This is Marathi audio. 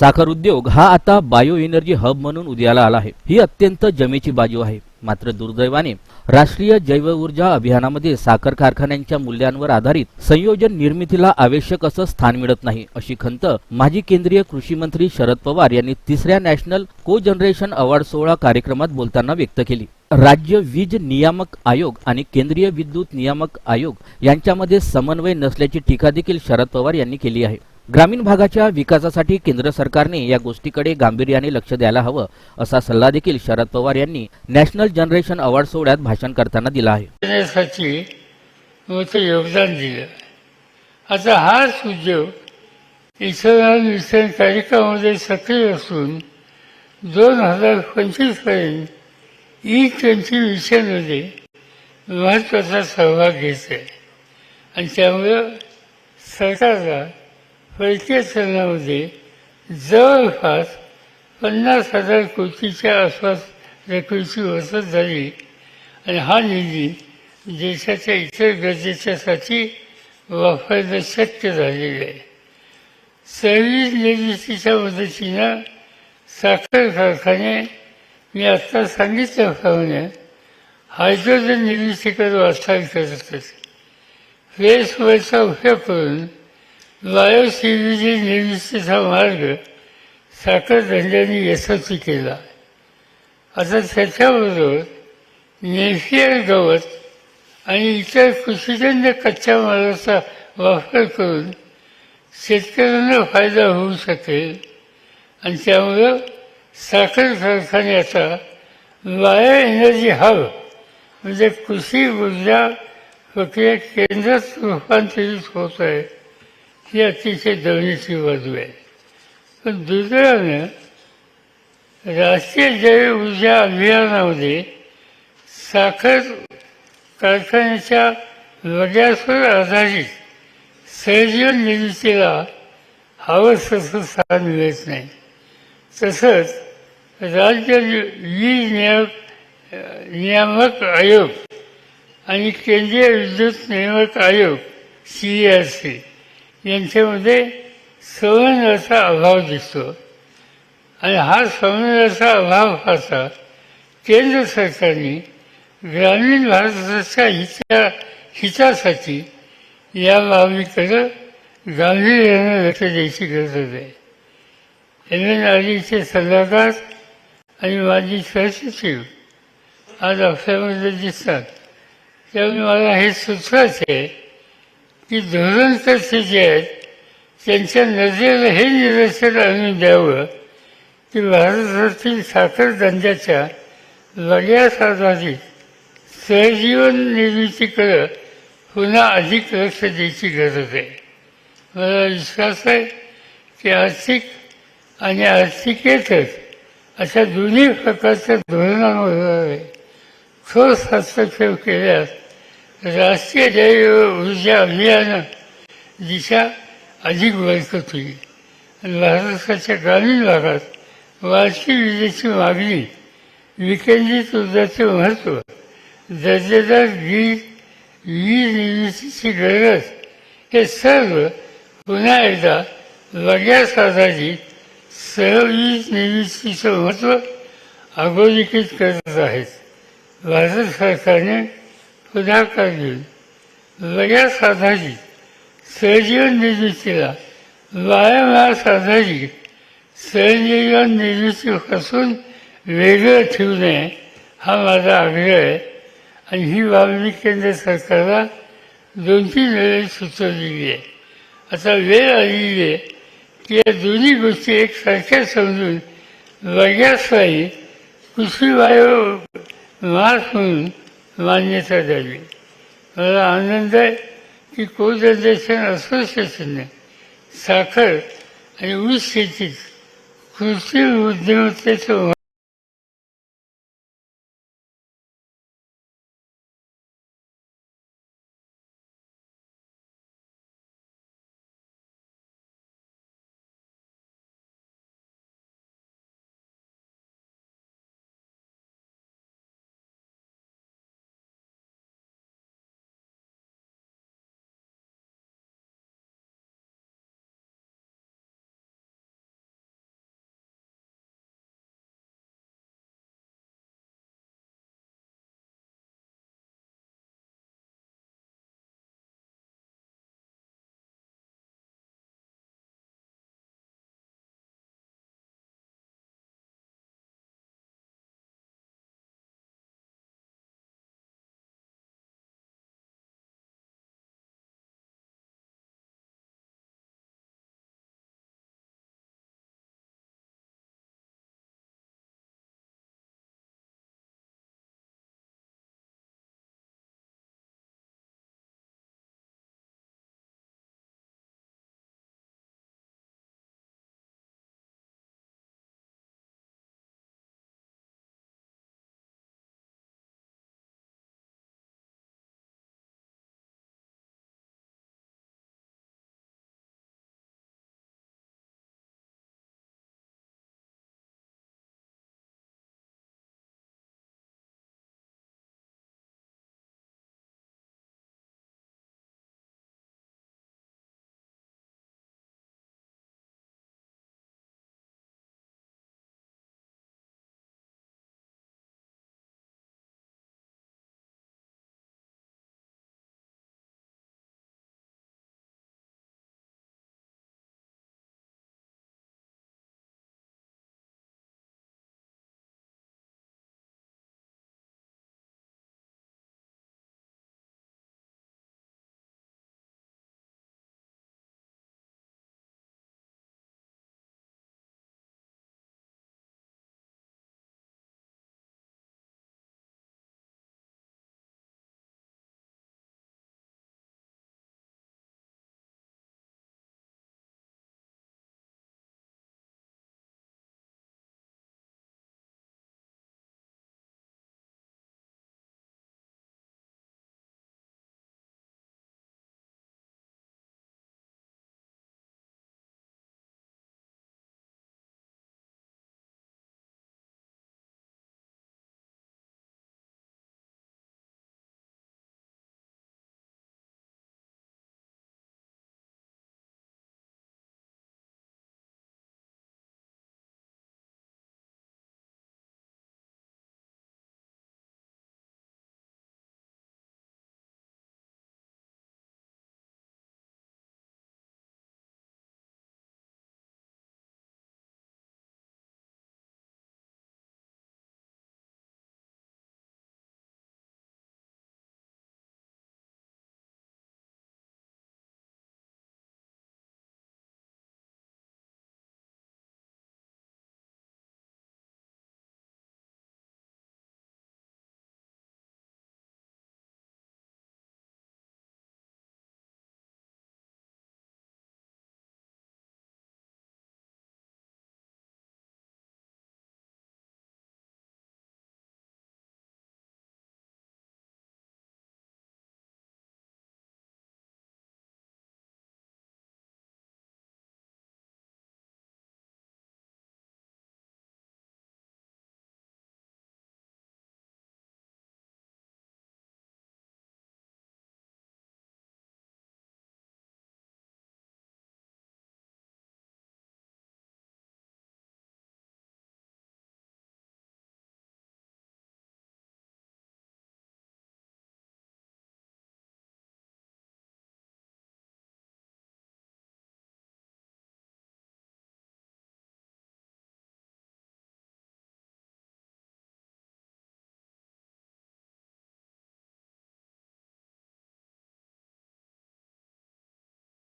साखर उद्योग हा आता बायो एनर्जी हब म्हणून उदयाला आला आहे. ही अत्यंत जमेची बाजू आहे. मात्र दुर्दैवाने राष्ट्रीय जैव ऊर्जा अभियानामध्ये साखर कारखान्यांच्या मूल्यांवर आधारित संयोजन निर्मितीला आवश्यक असं स्थान मिळत नाही अशी खंत माजी केंद्रीय कृषी मंत्री शरद पवार यांनी तिसऱ्या नॅशनल को जनरेशन अवॉर्ड सोहळा कार्यक्रमात बोलताना व्यक्त केली. राज्य वीज नियामक आयोग आणि केंद्रीय विद्युत नियामक आयोग यांच्यामध्ये समन्वय नसल्याची टीका देखील शरद पवार यांनी केली आहे. ग्रामीण भागाच्या विकासासाठी केंद्र सरकारने या गोष्टीकडे गांभीर्याने लक्ष द्यायला हवं असा सल्ला देखील शरद पवार यांनी नॅशनल जनरेशन अवॉर्ड सोहळ्यात भाषण करताना दिला आहे. योगदान दिलं. आता हाच उद्योग इथेनॉल विसरण कार्यक्रमामध्ये सक्रिय असून दोन हजार पंचवीसपर्यंत ई ट्वेंटी विषयांमध्ये महत्त्वाचा सहभाग घेत आहे आणि त्यामुळं सरकारला परकीय चलनामध्ये जवळपास पन्नास हजार कोटीच्या आसपास रकमेची वसत झाली. आणि हा निधी देशाच्या इतर गरजेच्यासाठी वापरणं शक्य झालेलं आहे. सर्विस निर्मितीच्या मदतीनं साखर कारखाने मी आत्ता सांगितल्याप्रमाणे हायड्रोजन निर्मितीकडे वाटचाल करत होते फेसवरचा उपयोग करून बायोसिव्हिजी निर्मितीचा मार्ग साखरधंद्याने यशस्वी केला. आता त्याच्याबरोबर नेफियर गवत आणि इतर कृषीजन्य कच्च्या मालाचा वापर करून शेतकऱ्यांना फायदा होऊ शकेल. आणि त्यामुळं साखर कारखान्याचा बायो एनर्जी हब म्हणजे कृषी ऊर्जा प्रक्रिया केंद्रात रूपांतरित होत आहे. ही अतिशय दवणीची बाजू आहे. पण दुसऱ्यानं राष्ट्रीय जैव ऊर्जा अभियानामध्ये साखर कारखान्याच्या वड्यासवर आधारित सहजीवन निर्मितीला हवं तसं स्थान मिळत नाही. तसंच राज्य वीज नियामक नियामक आयोग आणि केंद्रीय विद्युत नियामक आयोग सी आर सी यांच्यामध्ये समन्वयाचा अभाव दिसतो. आणि हा समन्वयाचा अभाव पाहता केंद्र सरकारने ग्रामीण भारताच्या हिता हितासाठी या बाबीकडं गांभीर्यानं लक्ष द्यायची गरज आहे. एम एन आरचे सल्लागार आणि माजी सहसचिव आज अफव्यामध्ये दिसतात. त्यामुळे मला हे सुचवायचं आहे की धोरणकर्ते जे आहेत. त्यांच्या नजरेला हे निरसन आणून द्यावं. की भारतातील साखर धंद्याच्या वड्यास आधारित सहजीवन निर्मितीकडं पुन्हा अधिक लक्ष द्यायची गरज आहे. मला विश्वास आहे की आर्थिक आणि आर्थिकेतच अशा दोन्ही प्रकारच्या धोरणांवर ठोस हस्तक्षेप केल्यास राष्ट्रीय जैव ऊर्जा अभियान दिशा अधिक बळकट होईल. महाराष्ट्राच्या ग्रामीण भागात वार्षिक विजेची मागणी विकेंद्रित ऊर्जाचे महत्त्व दर्जेदार वीज वीज निर्मितीची गरज हे सर्व पुन्हा एकदा वड्यास आधारित सहवीज निर्मितीचं महत्त्व अधोरेखित करत आहेत. भारत सरकारने पुढाकार घेऊन साधाजी सहजीवन निर्मितीला व्यायामास साधाजी सहजीवन निर्मितीपासून वेगळं ठेवू नये हा माझा आग्रह आहे. आणि ही बाब मी केंद्र सरकारला दोन तीन वेळेस सुचवलेली आहे. आता वेळ आलेली आहे की या दोन्ही गोष्टी एकसारख्या समजून वैज्ञानिक कृषी वायू मास म्हणून मान्यता द्यावी मला आनंद आहे की को जनरेशन असोसिएशनने साखर आणि ऊस शेतीत कृषी उद्यमतेचं